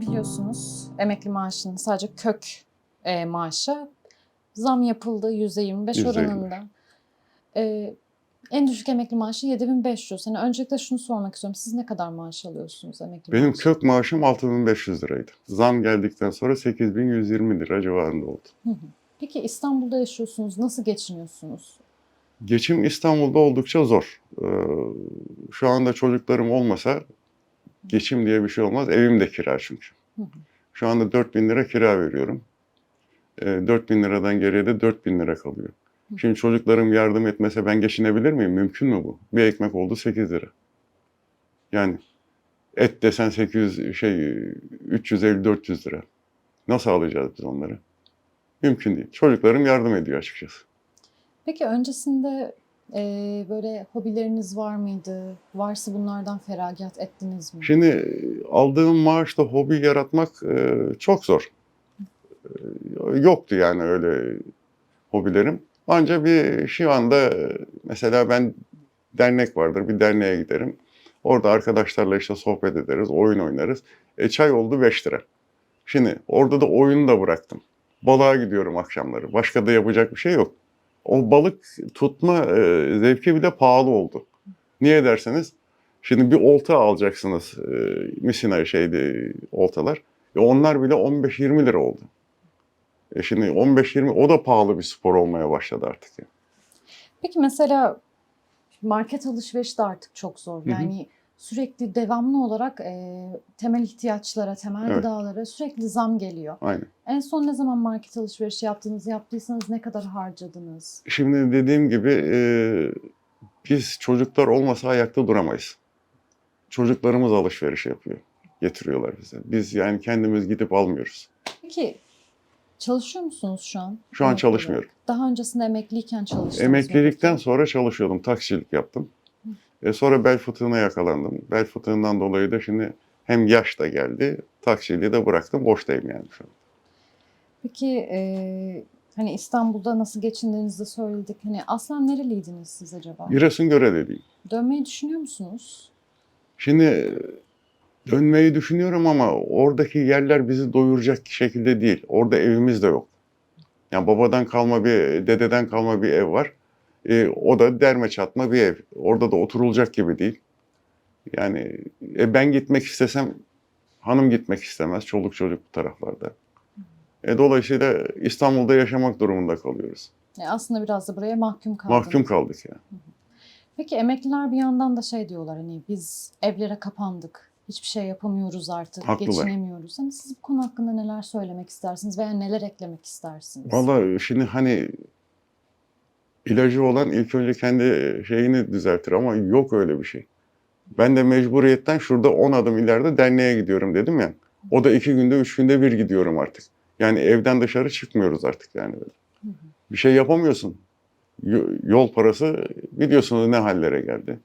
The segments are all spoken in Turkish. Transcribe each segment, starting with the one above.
biliyorsunuz emekli maaşının sadece kök e, maaşa zam yapıldı %25 %25. oranında. E, en düşük emekli maaşı 7500. Hani öncelikle şunu sormak istiyorum. Siz ne kadar maaş alıyorsunuz emekli Benim maaşı? kök maaşım 6500 liraydı. Zam geldikten sonra 8120 lira civarında oldu. Hı hı. Peki İstanbul'da yaşıyorsunuz. Nasıl geçiniyorsunuz? Geçim İstanbul'da oldukça zor. Ee, şu anda çocuklarım olmasa geçim diye bir şey olmaz. Evim de kira çünkü. Şu anda 4000 lira kira veriyorum. Ee, 4000 liradan geriye de 4000 lira kalıyor. Şimdi çocuklarım yardım etmese ben geçinebilir miyim? Mümkün mü bu? Bir ekmek oldu 8 lira. Yani et desen 800 şey 350-400 lira. Nasıl alacağız biz onları? Mümkün değil. Çocuklarım yardım ediyor açıkçası. Peki öncesinde e, böyle hobileriniz var mıydı? Varsa bunlardan feragat ettiniz mi? Şimdi aldığım maaşla hobi yaratmak e, çok zor. E, Yoktu yani öyle hobilerim. Ancak bir şu anda mesela ben dernek vardır, bir derneğe giderim. Orada arkadaşlarla işte sohbet ederiz, oyun oynarız. E çay oldu 5 lira. Şimdi orada da oyunu da bıraktım. Balığa gidiyorum akşamları. Başka da yapacak bir şey yok. O balık tutma e, zevki bile pahalı oldu. Niye derseniz Şimdi bir olta alacaksınız. E, misina şeydi oltalar. E, onlar bile 15-20 lira oldu. E şimdi 15-20 o da pahalı bir spor olmaya başladı artık. Yani. Peki mesela market alışverişi de artık çok zor. Yani sürekli devamlı olarak e, temel ihtiyaçlara, temel Evet. gıdalara sürekli zam geliyor. Aynen. En son ne zaman market alışverişi yaptınız? Yaptıysanız ne kadar harcadınız? Şimdi dediğim gibi e, biz çocuklar olmasa ayakta duramayız. Çocuklarımız alışveriş yapıyor. Getiriyorlar bize. Biz yani kendimiz gidip almıyoruz. Peki çalışıyor musunuz şu an? Şu an Emekli çalışmıyorum. Daha öncesinde emekliyken çalıştınız mı Emeklilikten sonra çalışıyordum. Taksicilik yaptım. E sonra bel fıtığına yakalandım. Bel fıtığından dolayı da şimdi hem yaş da geldi. Taksiciliği de bıraktım. Boştayım yani şu an. Peki e, hani İstanbul'da nasıl geçindiğinizi de söyledik. Hani aslen nereliydiniz siz acaba? Giresun Görele'deyim. Dönmeyi düşünüyor musunuz? Şimdi e, dönmeyi düşünüyorum ama oradaki yerler bizi doyuracak şekilde değil. Orada evimiz de yok. Yani babadan kalma bir, dededen kalma bir ev var. E, o da derme çatma bir ev. Orada da oturulacak gibi değil. Yani e, ben gitmek istesem hanım gitmek istemez. Çoluk çocuk bu taraflarda. E, dolayısıyla İstanbul'da yaşamak durumunda kalıyoruz. Yani aslında biraz da buraya mahkum kaldınız. Mahkum kaldık ya. Peki emekliler bir yandan da şey diyorlar hani biz evlere kapandık. Hiçbir şey yapamıyoruz artık. Haklılar. Geçinemiyoruz. Hani siz bu konu hakkında neler söylemek istersiniz veya neler eklemek istersiniz? Vallahi şimdi hani ilacı olan ilk önce kendi şeyini düzeltir ama yok öyle bir şey. Ben de mecburiyetten şurada 10 adım ileride derneğe gidiyorum dedim ya. O da iki günde, üç günde bir gidiyorum artık. Yani evden dışarı çıkmıyoruz artık yani. böyle. Hı hı. Bir şey yapamıyorsun. Yo- Yol parası biliyorsunuz ne hallere geldi.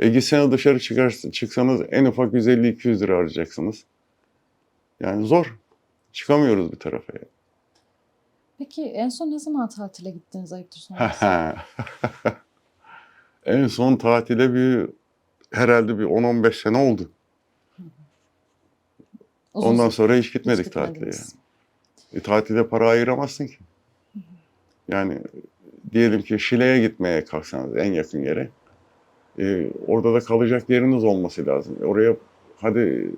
E gitseniz dışarı çıkar, çıksanız en ufak 150-200 lira harcayacaksınız. Yani zor. Çıkamıyoruz bir tarafa. yani. Peki en son ne zaman tatile gittiniz ayıptır sorması? en son tatile bir herhalde bir 10-15 sene oldu. Uzun Ondan sonra hiç hiç gitmedik tatile gitmediniz. yani. E, tatile para ayıramazsın ki. Yani diyelim ki Şile'ye gitmeye kalksanız en yakın yere. e, orada da kalacak yeriniz olması lazım. E, Oraya hadi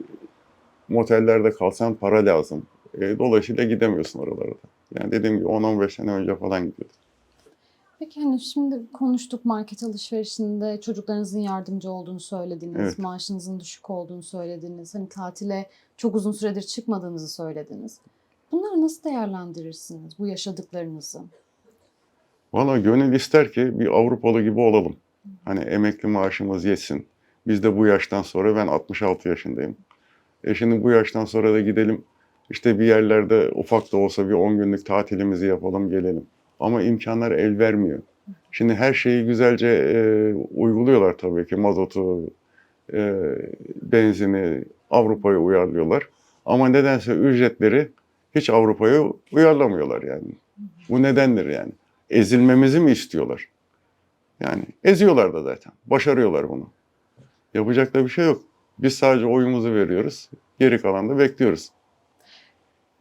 motellerde kalsan para lazım. E, dolayısıyla gidemiyorsun oralara da. Yani dediğim gibi 10-15 sene önce falan gidiyorduk. Peki hani şimdi konuştuk market alışverişinde çocuklarınızın yardımcı olduğunu söylediniz. Evet. Maaşınızın düşük olduğunu söylediniz. Hani tatile çok uzun süredir çıkmadığınızı söylediniz. Bunları nasıl değerlendirirsiniz bu yaşadıklarınızı? Valla gönül ister ki bir Avrupalı gibi olalım. Hani emekli maaşımız yetsin. Biz de bu yaştan sonra ben 66 yaşındayım. E şimdi bu yaştan sonra da gidelim işte bir yerlerde ufak da olsa bir 10 günlük tatilimizi yapalım gelelim. Ama imkanlar el vermiyor. Şimdi her şeyi güzelce e, uyguluyorlar tabii ki. Mazotu, e, benzini Avrupa'ya uyarlıyorlar. Ama nedense ücretleri hiç Avrupa'ya uyarlamıyorlar yani. Bu nedendir yani ezilmemizi mi istiyorlar? Yani eziyorlar da zaten. Başarıyorlar bunu. Yapacak da bir şey yok. Biz sadece oyumuzu veriyoruz. Geri kalan da bekliyoruz.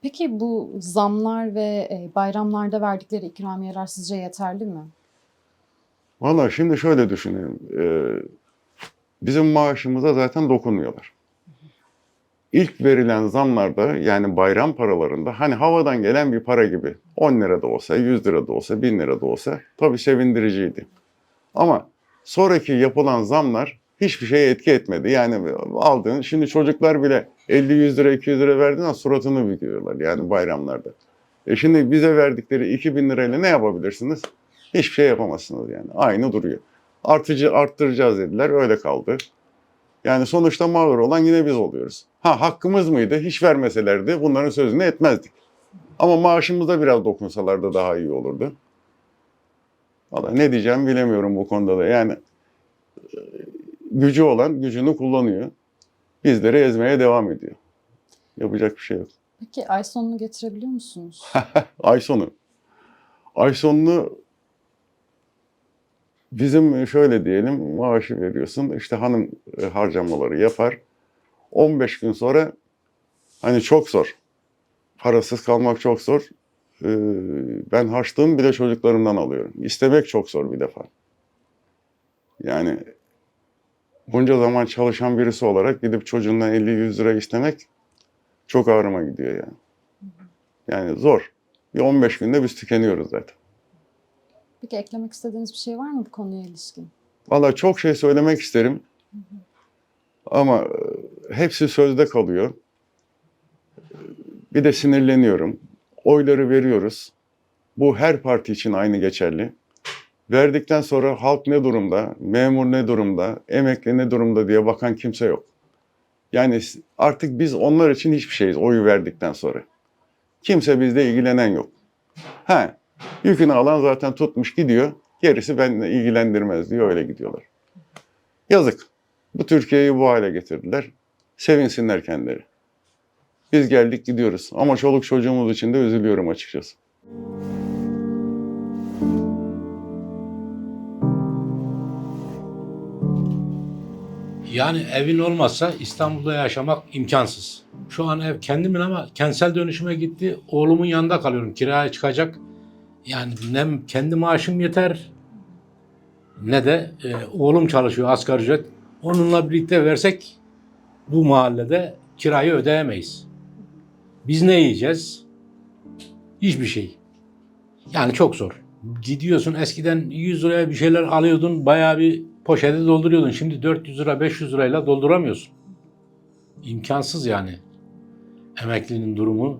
Peki bu zamlar ve e, bayramlarda verdikleri ikramiyeler sizce yeterli mi? Valla şimdi şöyle düşünelim. Ee, bizim maaşımıza zaten dokunmuyorlar. İlk verilen zamlarda yani bayram paralarında hani havadan gelen bir para gibi 10 lira da olsa, 100 lira da olsa, 1000 lira da olsa tabii sevindiriciydi. Ama sonraki yapılan zamlar hiçbir şeye etki etmedi. Yani aldığın şimdi çocuklar bile 50-100 lira 200 lira verdiğinde suratını büküyorlar yani bayramlarda. E şimdi bize verdikleri 2000 lirayla ne yapabilirsiniz? Hiçbir şey yapamazsınız yani. Aynı duruyor. Artıcı arttıracağız dediler. Öyle kaldı. Yani sonuçta mağdur olan yine biz oluyoruz. Ha hakkımız mıydı? Hiç vermeselerdi bunların sözünü etmezdik. Ama maaşımıza biraz dokunsalardı daha iyi olurdu. Valla ne diyeceğimi bilemiyorum bu konuda da. Yani e, gücü olan gücünü kullanıyor. Bizleri ezmeye devam ediyor. Yapacak bir şey yok. Peki ay sonunu getirebiliyor musunuz? Ay sonu. Ay sonunu bizim şöyle diyelim maaşı veriyorsun işte hanım e, harcamaları yapar. 15 gün sonra hani çok zor. Parasız kalmak çok zor. Ee, Ben harçlığımı bile çocuklarımdan alıyorum. İstemek çok zor bir defa. Yani bunca zaman çalışan birisi olarak gidip çocuğundan 50-100 lira istemek çok ağrıma gidiyor yani. Yani zor. Bir 15 günde biz tükeniyoruz zaten. Peki eklemek istediğiniz bir şey var mı bu konuya ilişkin? Valla çok şey söylemek isterim. Ama e, hepsi sözde kalıyor. Bir de sinirleniyorum. Oyları veriyoruz. Bu her parti için aynı geçerli. Verdikten sonra halk ne durumda, memur ne durumda, emekli ne durumda diye bakan kimse yok. Yani artık biz onlar için hiçbir şeyiz oyu verdikten sonra. Kimse bizle ilgilenen yok. Ha, yükünü alan zaten tutmuş gidiyor. Gerisi benimle ilgilendirmez diyor öyle gidiyorlar. Yazık. Bu Türkiye'yi bu hale getirdiler. Sevinsinler kendileri. Biz geldik gidiyoruz. Ama çoluk çocuğumuz için de üzülüyorum açıkçası. Yani evin olmazsa İstanbul'da yaşamak imkansız. Şu an ev kendimin ama kentsel dönüşüme gitti. Oğlumun yanında kalıyorum. Kiraya çıkacak. Yani ne kendi maaşım yeter ne de e, oğlum çalışıyor asgari ücret. Onunla birlikte versek bu mahallede kirayı ödeyemeyiz. Biz ne yiyeceğiz? Hiçbir şey. Yani çok zor. Gidiyorsun eskiden 100 liraya bir şeyler alıyordun bayağı bir poşeti dolduruyordun. Şimdi 400 lira 500 lirayla dolduramıyorsun. İmkansız yani. Emeklinin durumu.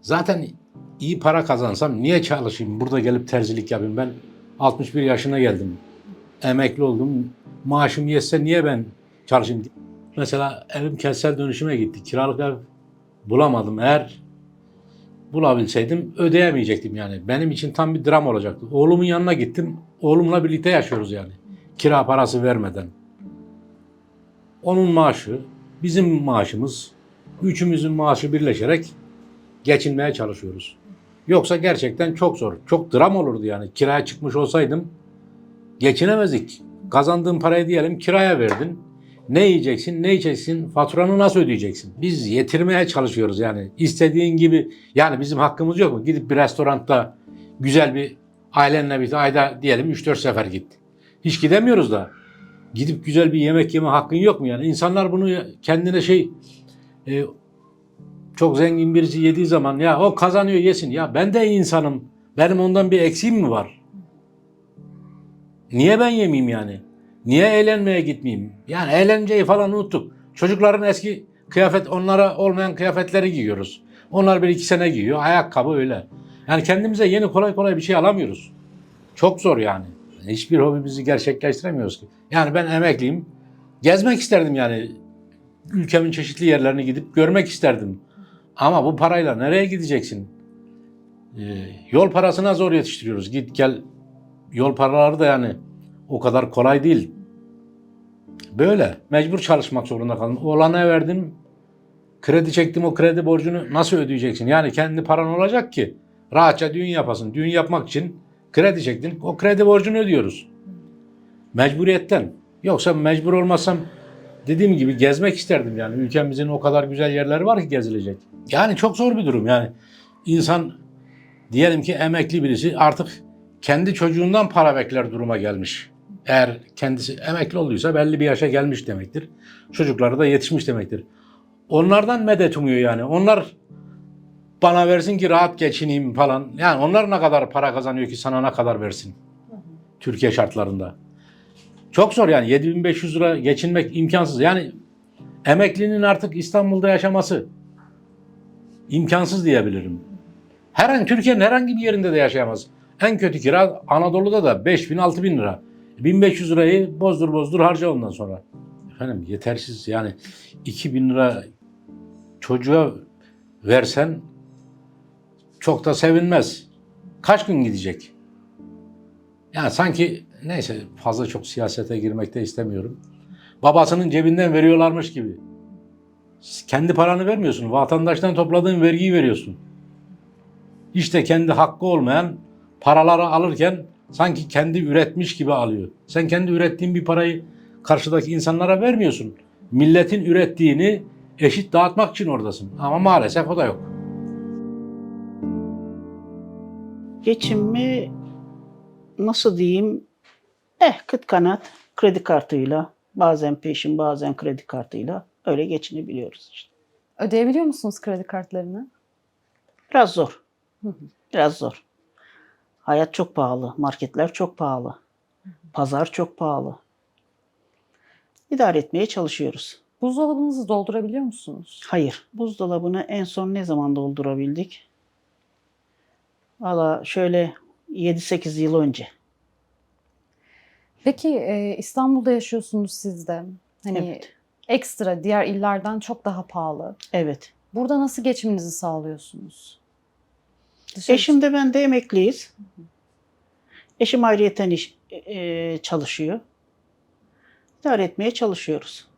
Zaten iyi para kazansam niye çalışayım? Burada gelip terzilik yapayım. Ben 61 yaşına geldim. Emekli oldum. Maaşım yetse niye ben çalışayım? Mesela evim kentsel dönüşüme gitti. Kiralık ev bulamadım. Eğer bulabilseydim ödeyemeyecektim yani. Benim için tam bir dram olacaktı. Oğlumun yanına gittim. Oğlumla birlikte yaşıyoruz yani. Kira parası vermeden. Onun maaşı, bizim maaşımız, üçümüzün maaşı birleşerek geçinmeye çalışıyoruz. Yoksa gerçekten çok zor. Çok dram olurdu yani. Kiraya çıkmış olsaydım geçinemezdik. Kazandığın parayı diyelim kiraya verdin. Ne yiyeceksin, ne içeceksin, faturanı nasıl ödeyeceksin? Biz yetirmeye çalışıyoruz yani. İstediğin gibi, yani bizim hakkımız yok mu? Gidip bir restoranda güzel bir ailenle bir ayda diyelim 3-4 sefer git. Hiç gidemiyoruz da. Gidip güzel bir yemek yeme hakkın yok mu yani? İnsanlar bunu kendine şey e, çok zengin birisi yediği zaman ya o kazanıyor yesin. Ya ben de insanım. Benim ondan bir eksiğim mi var? Niye ben yemeyeyim yani? Niye eğlenmeye gitmeyeyim? Yani eğlenceyi falan unuttuk. Çocukların eski kıyafet onlara olmayan kıyafetleri giyiyoruz. Onlar bir iki sene giyiyor. Ayakkabı öyle. Yani kendimize yeni kolay kolay bir şey alamıyoruz. Çok zor yani. Hiçbir hobimizi gerçekleştiremiyoruz ki. Yani ben emekliyim. Gezmek isterdim yani. Ülkemin çeşitli yerlerine gidip görmek isterdim. Ama bu parayla nereye gideceksin? Ee, yol parasına zor yetiştiriyoruz. Git gel yol paraları da yani o kadar kolay değil. Böyle. Mecbur çalışmak zorunda kaldım. Oğlana verdim. Kredi çektim o kredi borcunu nasıl ödeyeceksin? Yani kendi paran olacak ki rahatça düğün yapasın. Düğün yapmak için kredi çektin. O kredi borcunu ödüyoruz. Mecburiyetten. Yoksa mecbur olmasam dediğim gibi gezmek isterdim yani. Ülkemizin o kadar güzel yerleri var ki gezilecek. Yani çok zor bir durum yani. İnsan diyelim ki emekli birisi artık kendi çocuğundan para bekler duruma gelmiş. Eğer kendisi emekli olduysa belli bir yaşa gelmiş demektir. Çocukları da yetişmiş demektir. Onlardan medet umuyor yani. Onlar bana versin ki rahat geçineyim falan. Yani onlar ne kadar para kazanıyor ki sana ne kadar versin? Türkiye şartlarında. Çok zor yani 7500 lira geçinmek imkansız. Yani emeklinin artık İstanbul'da yaşaması imkansız diyebilirim. Herhangi Türkiye'nin herhangi bir yerinde de yaşayamaz. En kötü kira Anadolu'da da 5000 6000 lira. 1500 lirayı bozdur bozdur harca ondan sonra. Efendim yetersiz yani 2000 lira çocuğa versen çok da sevinmez. Kaç gün gidecek? Yani sanki neyse fazla çok siyasete girmek de istemiyorum. Babasının cebinden veriyorlarmış gibi. Kendi paranı vermiyorsun. Vatandaştan topladığın vergiyi veriyorsun. İşte kendi hakkı olmayan paraları alırken sanki kendi üretmiş gibi alıyor. Sen kendi ürettiğin bir parayı karşıdaki insanlara vermiyorsun. Milletin ürettiğini eşit dağıtmak için oradasın. Ama maalesef o da yok. Geçimimi nasıl diyeyim? Eh kıt kanat kredi kartıyla bazen peşin bazen kredi kartıyla öyle geçinebiliyoruz işte. Ödeyebiliyor musunuz kredi kartlarını? Biraz zor. Hı hı. Biraz zor. Hayat çok pahalı. Marketler çok pahalı. Pazar çok pahalı. İdare etmeye çalışıyoruz. Buzdolabınızı doldurabiliyor musunuz? Hayır. Buzdolabını en son ne zaman doldurabildik? Valla şöyle 7-8 yıl önce. Peki e, İstanbul'da yaşıyorsunuz siz de. Hani Evet. ekstra diğer illerden çok daha pahalı. Evet. Burada nasıl geçiminizi sağlıyorsunuz? Dışarı Eşim de ben de emekliyiz. Eşim ayrıyeten iş, e, çalışıyor. İdare etmeye çalışıyoruz.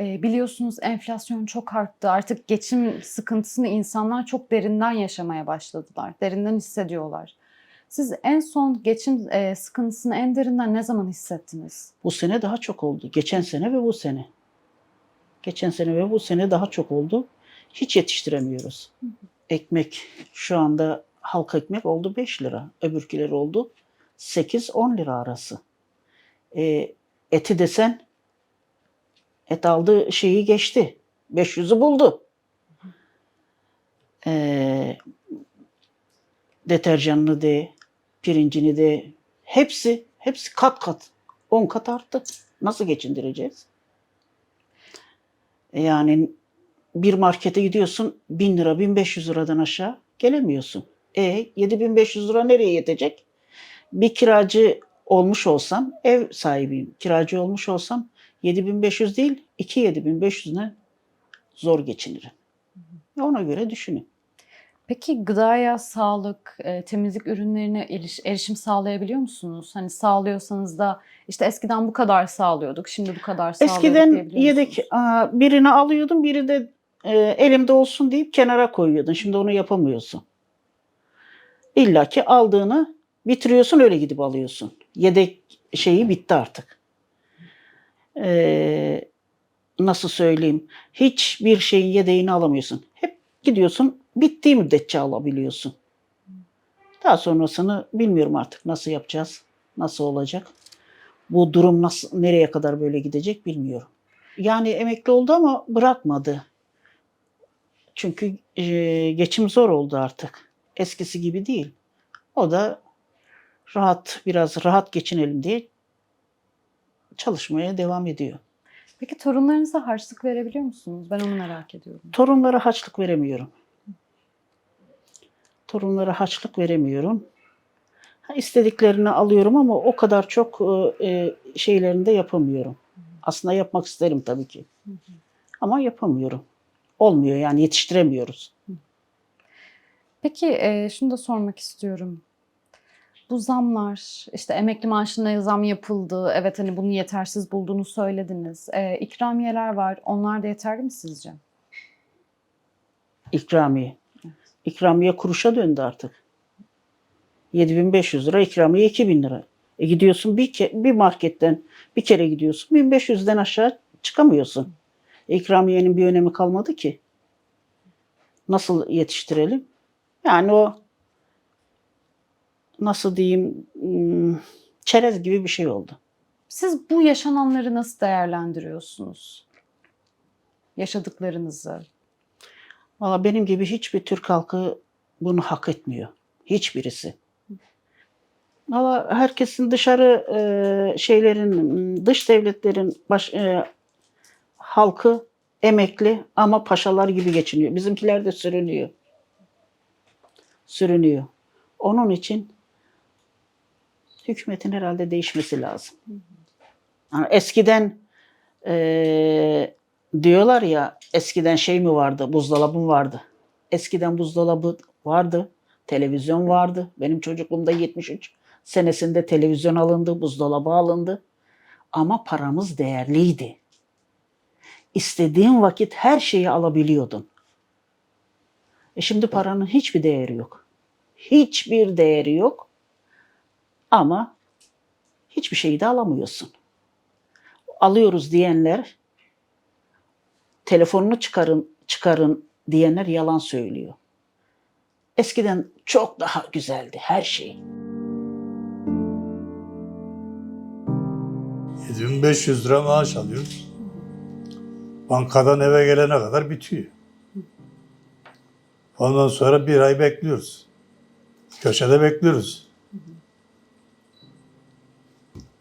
E, biliyorsunuz enflasyon çok arttı. Artık geçim sıkıntısını insanlar çok derinden yaşamaya başladılar. Derinden hissediyorlar. Siz en son geçim e, sıkıntısını en derinden ne zaman hissettiniz? Bu sene daha çok oldu. Geçen sene ve bu sene. Geçen sene ve bu sene daha çok oldu. Hiç yetiştiremiyoruz. Ekmek şu anda halk ekmek oldu 5 lira. Öbürküleri oldu 8-10 lira arası. E, eti desen et aldı şeyi geçti. 500'ü buldu. E, deterjanını de, pirincini de hepsi hepsi kat kat 10 kat arttı. Nasıl geçindireceğiz? Yani bir markete gidiyorsun 1000 lira 1500 liradan aşağı gelemiyorsun. E 7500 lira nereye yetecek? Bir kiracı olmuş olsam ev sahibiyim. Kiracı olmuş olsam 7500 değil 2 7500'üne zor geçinirim. Ona göre düşünün. Peki gıdaya, sağlık, e, temizlik ürünlerine eriş- erişim sağlayabiliyor musunuz? Hani sağlıyorsanız da işte eskiden bu kadar sağlıyorduk, şimdi bu kadar sağlıyoruz Eskiden yedek birini alıyordum, biri de e, elimde olsun deyip kenara koyuyordun. Şimdi onu yapamıyorsun. İlla ki aldığını bitiriyorsun öyle gidip alıyorsun. Yedek şeyi bitti artık. Ee, nasıl söyleyeyim? Hiçbir şeyin yedeğini alamıyorsun. Hep gidiyorsun bittiği müddetçe alabiliyorsun. Daha sonrasını bilmiyorum artık nasıl yapacağız, nasıl olacak. Bu durum nasıl nereye kadar böyle gidecek bilmiyorum. Yani emekli oldu ama bırakmadı. Çünkü e, geçim zor oldu artık. Eskisi gibi değil. O da rahat biraz rahat geçinelim diye çalışmaya devam ediyor. Peki torunlarınıza harçlık verebiliyor musunuz? Ben onu merak ediyorum. Torunlara haçlık veremiyorum. Torunlara haçlık veremiyorum. Ha, istediklerini alıyorum ama o kadar çok e, e, şeylerini de yapamıyorum. Aslında yapmak isterim tabii ki. Ama yapamıyorum. Olmuyor yani yetiştiremiyoruz. Peki e, şunu da sormak istiyorum. Bu zamlar, işte emekli maaşına zam yapıldı. Evet hani bunu yetersiz bulduğunu söylediniz. E, ikramiyeler var. Onlar da yeterli mi sizce? İkramiye. İkramiye kuruşa döndü artık. 7500 lira, ikramiye 2000 lira. E gidiyorsun bir, ke- bir marketten bir kere gidiyorsun 1500'den aşağı çıkamıyorsun. İkramiyenin bir önemi kalmadı ki. Nasıl yetiştirelim? Yani o nasıl diyeyim hmm, çerez gibi bir şey oldu. Siz bu yaşananları nasıl değerlendiriyorsunuz? Yaşadıklarınızı. Valla benim gibi hiçbir Türk halkı bunu hak etmiyor. Hiçbirisi. Valla herkesin dışarı e, şeylerin, dış devletlerin baş, e, halkı emekli ama paşalar gibi geçiniyor. Bizimkiler de sürünüyor. Sürünüyor. Onun için hükümetin herhalde değişmesi lazım. Yani eskiden e, diyorlar ya eskiden şey mi vardı, buzdolabı vardı? Eskiden buzdolabı vardı, televizyon vardı. Benim çocukluğumda 73 senesinde televizyon alındı, buzdolabı alındı. Ama paramız değerliydi. İstediğin vakit her şeyi alabiliyordun. E şimdi paranın hiçbir değeri yok. Hiçbir değeri yok. Ama hiçbir şeyi de alamıyorsun. Alıyoruz diyenler telefonunu çıkarın çıkarın diyenler yalan söylüyor. Eskiden çok daha güzeldi her şey. 7500 lira maaş alıyoruz. Bankadan eve gelene kadar bitiyor. Ondan sonra bir ay bekliyoruz. Köşede bekliyoruz.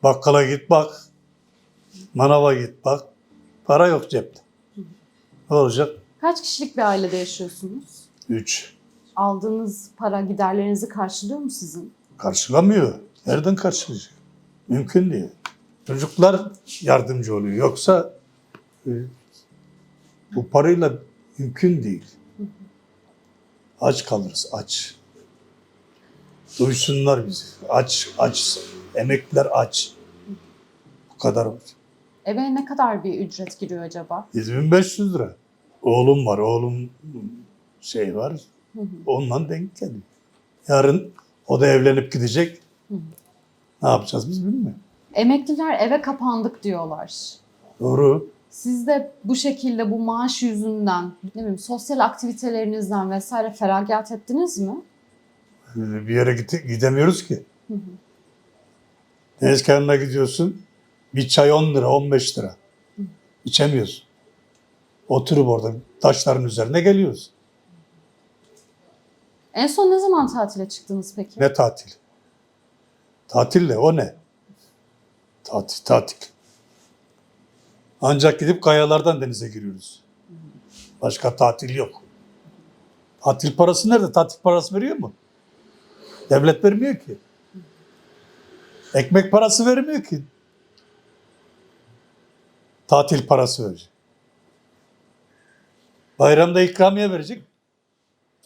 Bakkala git bak. Manava git bak. Para yok cepte. Ne olacak? Kaç kişilik bir ailede yaşıyorsunuz? Üç. Aldığınız para giderlerinizi karşılıyor mu sizin? Karşılamıyor. Nereden karşılayacak? Mümkün değil. Çocuklar yardımcı oluyor. Yoksa e, bu parayla mümkün değil. Aç kalırız, aç. Duysunlar bizi. Aç, aç. Emekliler aç. Kadar olacak. Eve ne kadar bir ücret giriyor acaba? 7500 lira. Oğlum var, oğlum şey var. Hı hı. Ondan denk geliyor. Yarın o da evlenip gidecek. Hı hı. Ne yapacağız biz bilmiyorum. Emekliler eve kapandık diyorlar. Doğru. Siz de bu şekilde bu maaş yüzünden, ne bileyim sosyal aktivitelerinizden vesaire feragat ettiniz mi? Bir yere gide- gidemiyoruz ki. Hı hı. Deniz kenarına gidiyorsun. Bir çay 10 lira, 15 lira. İçemiyorsun. Oturup orada taşların üzerine geliyoruz. En son ne zaman tatile çıktınız peki? Ne tatil? Tatille o ne? Tatil, tatil. Ancak gidip kayalardan denize giriyoruz. Başka tatil yok. Tatil parası nerede? Tatil parası veriyor mu? Devlet vermiyor ki. Ekmek parası vermiyor ki. Tatil parası verecek. Bayramda ikramiye verecek.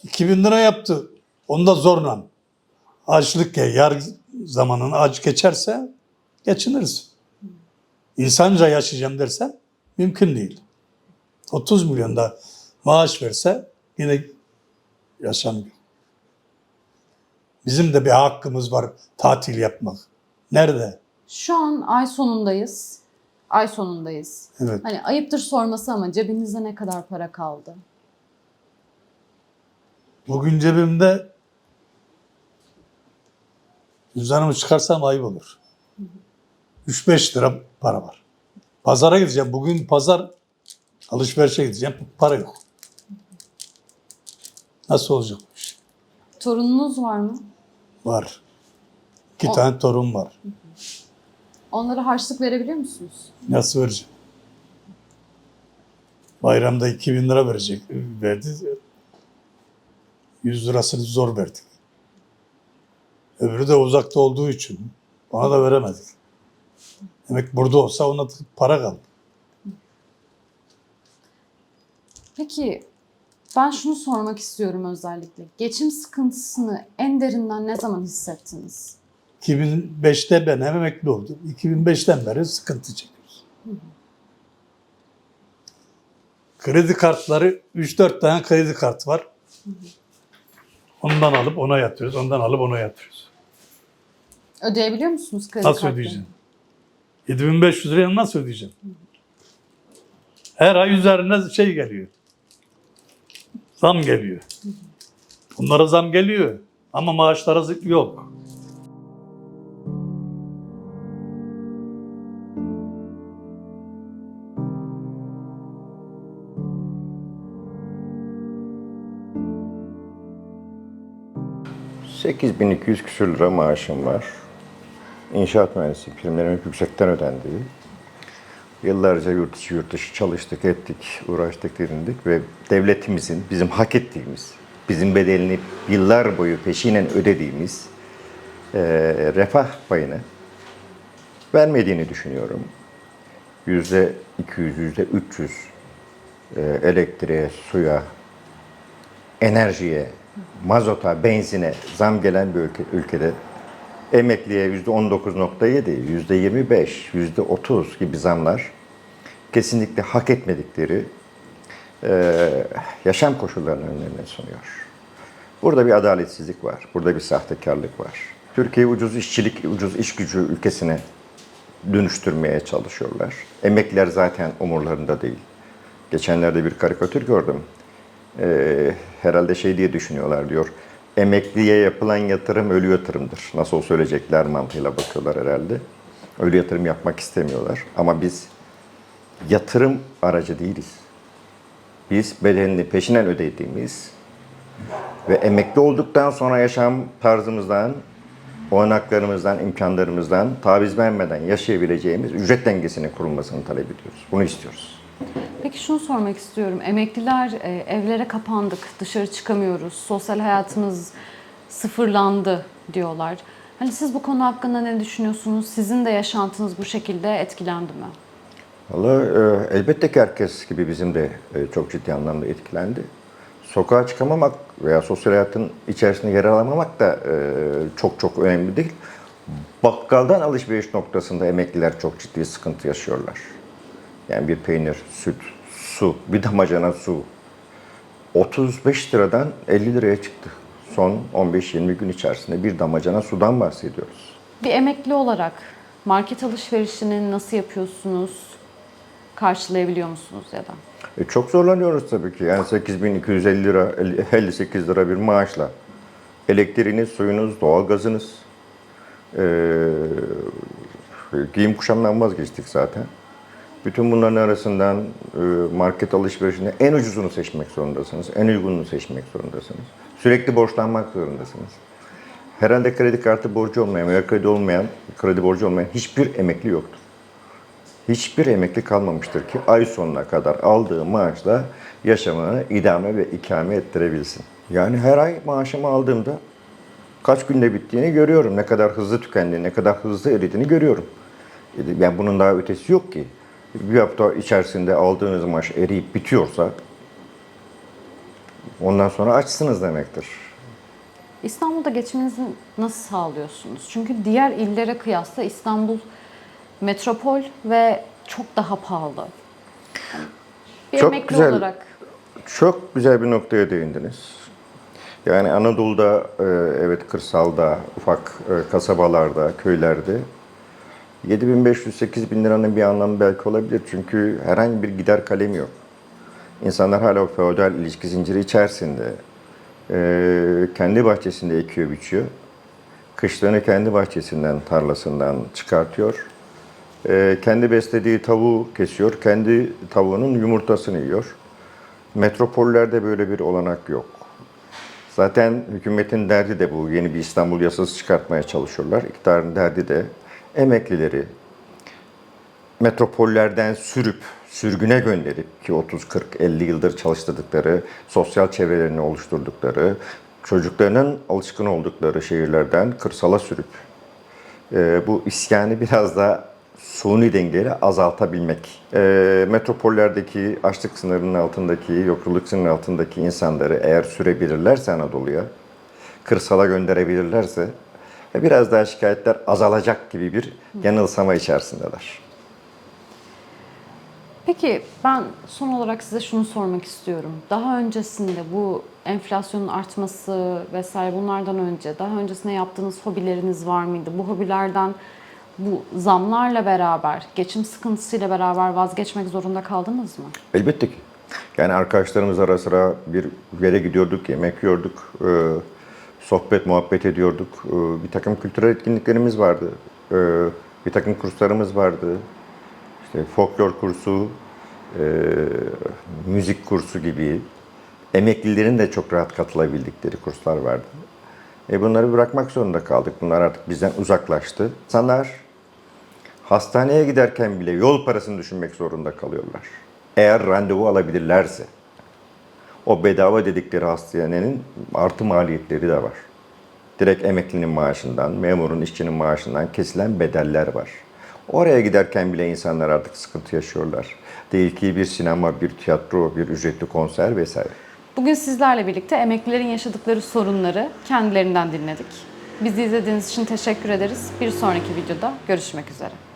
2000 lira yaptı. Onu da zorla. Açlık ya, yar zamanın aç geçerse geçiniriz. İnsanca yaşayacağım dersen mümkün değil. 30 milyon da maaş verse yine yaşamıyor. Bizim de bir hakkımız var tatil yapmak. Nerede? Şu an ay sonundayız. Ay sonundayız. Evet. Hani ayıptır sorması ama cebinizde ne kadar para kaldı? Bugün cebimde cüzdanımı çıkarsam ayıp olur. 3-5 lira para var. Pazara gideceğim. Bugün pazar alışverişe gideceğim. Para yok. Nasıl olacak bu iş? Torununuz var mı? Var. İki O- tane torun var. Onlara harçlık verebiliyor musunuz? Nasıl vereceğim? Bayramda 2000 lira verecek. Verdi. 100 lirasını zor verdik. Öbürü de uzakta olduğu için ona da veremedik. Demek burada olsa ona para kaldı. Peki ben şunu sormak istiyorum özellikle. Geçim sıkıntısını en derinden ne zaman hissettiniz? 2005'te ben hem emekli oldum. 2005'ten beri sıkıntı çekiyoruz. Kredi kartları 3-4 tane kredi kart var. Ondan alıp ona yatırıyoruz. Ondan alıp ona yatırıyoruz. Ödeyebiliyor musunuz kredi Nasıl kartlarını? ödeyeceğim? 7500 liraya nasıl ödeyeceğim? Her ay üzerine şey geliyor. Zam geliyor. Bunlara zam geliyor. Ama maaşlara yok. ...8200 küsür lira maaşım var. İnşaat mühendisi primlerimin yüksekten ödendiği. Yıllarca yurt içi yurt dışı çalıştık, ettik, uğraştık, derindik ve devletimizin bizim hak ettiğimiz, bizim bedelini yıllar boyu peşinen ödediğimiz eee, refah payını vermediğini düşünüyorum. Yüzde 200, yüzde 300 eee, elektriğe, suya, enerjiye, mazota, benzine zam gelen bir ülke, ülkede emekliye yüzde 19.7, yüzde 25, yüzde 30 gibi zamlar kesinlikle hak etmedikleri eee, yaşam koşullarını önlerine sunuyor. Burada bir adaletsizlik var, burada bir sahtekarlık var. Türkiye ucuz işçilik, ucuz iş gücü ülkesine dönüştürmeye çalışıyorlar. Emekliler zaten umurlarında değil. Geçenlerde bir karikatür gördüm. Ee, herhalde şey diye düşünüyorlar diyor. Emekliye yapılan yatırım ölü yatırımdır. Nasıl söyleyecekler mantığıyla bakıyorlar herhalde. Ölü yatırım yapmak istemiyorlar. Ama biz yatırım aracı değiliz. Biz bedelini peşinen ödediğimiz ve emekli olduktan sonra yaşam tarzımızdan, olanaklarımızdan, imkanlarımızdan taviz vermeden yaşayabileceğimiz ücret dengesinin kurulmasını talep ediyoruz. Bunu istiyoruz. Peki şunu sormak istiyorum. Emekliler e, evlere kapandık, dışarı çıkamıyoruz, sosyal hayatımız sıfırlandı diyorlar. Hani siz bu konu hakkında ne düşünüyorsunuz? Sizin de yaşantınız bu şekilde etkilendi mi? Valla e, elbette ki herkes gibi bizim de e, çok ciddi anlamda etkilendi. Sokağa çıkamamak veya sosyal hayatın içerisinde yer alamamak da çok çok önemli değil. Bakkaldan alışveriş noktasında emekliler çok ciddi sıkıntı yaşıyorlar. Yani bir peynir, süt, su, bir damacana su 35 liradan 50 liraya çıktı. Son 15-20 gün içerisinde bir damacana sudan bahsediyoruz. Bir emekli olarak market alışverişini nasıl yapıyorsunuz? Karşılayabiliyor musunuz ya da? E çok zorlanıyoruz tabii ki. Yani 8250 lira, 50 58 lira bir maaşla elektriğiniz, suyunuz, doğalgazınız, e, giyim kuşamdan vazgeçtik zaten. Bütün bunların arasından e, market alışverişinde en ucuzunu seçmek zorundasınız, en uygununu seçmek zorundasınız. Sürekli borçlanmak zorundasınız. Herhalde kredi kartı borcu olmayan veya kredi olmayan, kredi borcu olmayan hiçbir emekli yoktur hiçbir emekli kalmamıştır ki ay sonuna kadar aldığı maaşla yaşamını idame ve ikame ettirebilsin. Yani her ay maaşımı aldığımda kaç günde bittiğini görüyorum. Ne kadar hızlı tükendiğini, ne kadar hızlı eridiğini görüyorum. Yani bunun daha ötesi yok ki. Bir hafta içerisinde aldığınız maaş eriyip bitiyorsa ondan sonra açsınız demektir. İstanbul'da geçiminizi nasıl sağlıyorsunuz? Çünkü diğer illere kıyasla İstanbul metropol ve çok daha pahalı. Bir Çok emekli güzel. olarak Çok güzel bir noktaya değindiniz. Yani Anadolu'da, e, evet kırsalda, ufak e, kasabalarda, köylerde 7500-8000 liranın bir anlamı belki olabilir. Çünkü herhangi bir gider kalemi yok. İnsanlar hala o feodal ilişki zinciri içerisinde e, kendi bahçesinde ekiyor, biçiyor. Kışlarını kendi bahçesinden, tarlasından çıkartıyor. E, kendi beslediği tavuğu kesiyor, kendi tavuğunun yumurtasını yiyor. Metropollerde böyle bir olanak yok. Zaten hükümetin derdi de bu. Yeni bir İstanbul yasası çıkartmaya çalışıyorlar. İktidarın derdi de emeklileri metropollerden sürüp sürgüne gönderip ki 30 40 50 yıldır çalıştırdıkları, sosyal çevrelerini oluşturdukları, çocuklarının alışkın oldukları şehirlerden kırsala sürüp e, bu isyanı biraz da suni dengeyle azaltabilmek. E, metropollerdeki açlık sınırının altındaki, yoksulluk sınırının altındaki insanları eğer sürebilirlerse Anadolu'ya, kırsala gönderebilirlerse e, biraz daha şikayetler azalacak gibi bir yanılsama içerisindeler. Peki ben son olarak size şunu sormak istiyorum. Daha öncesinde bu enflasyonun artması vesaire bunlardan önce daha öncesinde yaptığınız hobileriniz var mıydı? Bu hobilerden bu zamlarla beraber, geçim sıkıntısıyla beraber vazgeçmek zorunda kaldınız mı? Elbette ki. Yani arkadaşlarımız ara sıra bir yere gidiyorduk, yemek yiyorduk, e, sohbet, muhabbet ediyorduk. E, bir takım kültürel etkinliklerimiz vardı. E, bir takım kurslarımız vardı. İşte folklor kursu, e, müzik kursu gibi. Emeklilerin de çok rahat katılabildikleri kurslar vardı. E bunları bırakmak zorunda kaldık. Bunlar artık bizden uzaklaştı. İnsanlar hastaneye giderken bile yol parasını düşünmek zorunda kalıyorlar. Eğer randevu alabilirlerse. O bedava dedikleri hastanenin artı maliyetleri de var. Direkt emeklinin maaşından, memurun, işçinin maaşından kesilen bedeller var. Oraya giderken bile insanlar artık sıkıntı yaşıyorlar. Değil ki bir sinema, bir tiyatro, bir ücretli konser vesaire. Bugün sizlerle birlikte emeklilerin yaşadıkları sorunları kendilerinden dinledik. Bizi izlediğiniz için teşekkür ederiz. Bir sonraki videoda görüşmek üzere.